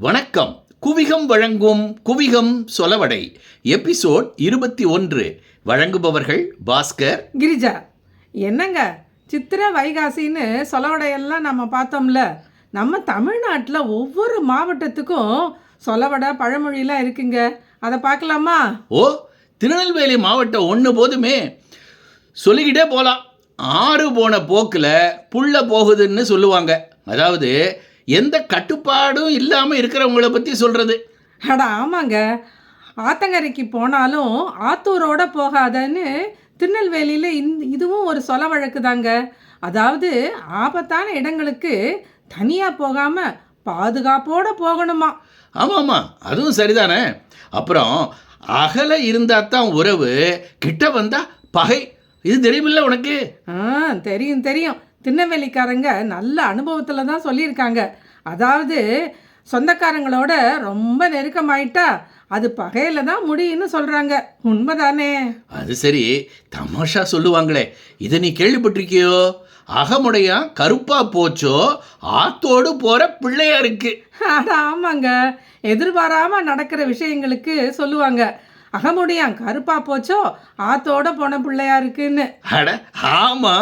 வணக்கம். குவிகம் வழங்கும் குவிகம் சொலவடை. எபிசோட் இருபத்தி ஒன்று. வழங்குபவர்கள் பாஸ்கர். கிரிஜா. என்னங்க? சித்திரை வைகாசின்னு சொலவடையெல்லாம் நம்ம பார்த்தோம்ல. நம்ம தமிழ்நாட்டில் ஒவ்வொரு மாவட்டத்துக்கும் சொலவடை பழமொழிலாம் இருக்குங்க. அதை பார்க்கலாமா? ஓ திருநெல்வேலி மாவட்டம் ஒன்று போதுமே. சொல்லிக்கிட்டே போகலாம் ஆறு போன போக்கில் புள்ள போகுதுன்னு சொல்லுவாங்க. அதாவது எந்த கட்டுப்பாடும் இல்லாமல் இருக்கிறவங்கள பற்றி சொல்கிறது அட ஆமாங்க. ஆத்தங்கரைக்கு போனாலும் ஆத்தூரோட போகாதன்னு திருநெல்வேலியில் இந்த இதுவும் ஒரு சொல வழக்கு தாங்க அதாவது ஆபத்தான இடங்களுக்கு தனியாக போகாமல் பாதுகாப்போட போகணுமா? ஆமாம்மா அதுவும் சரிதானே. அப்புறம் அகல இருந்தால் தான் உறவு கிட்ட வந்தால் பகை. இது தெரியுமில்ல உனக்கு? ஆ தெரியும் தெரியும். திருநெல்வேலிக்காரங்க நல்ல அனுபவத்தில் தான் சொல்லியிருக்காங்க. அதாவது சொந்தக்காரங்களோட ரொம்ப நெருக்கமாயிட்டா அது பகையில் தான் முடியும்னு சொல்கிறாங்க உண்மைதானே? அது சரி. தமாஷா சொல்லுவாங்களே இதை நீ கேள்விப்பட்டிருக்கியோ? அகமுடையா கருப்பா போச்சோ? ஆத்தோடு போற பிள்ளையா இருக்கு. ஆமாங்க. எதிர்பாராமல் நடக்கிற விஷயங்களுக்கு சொல்லுவாங்க. அகமுடியான் கருப்பா போச்சோ? ஆத்தோட போன பிள்ளையா இருக்குன்னு. அட ஆமா.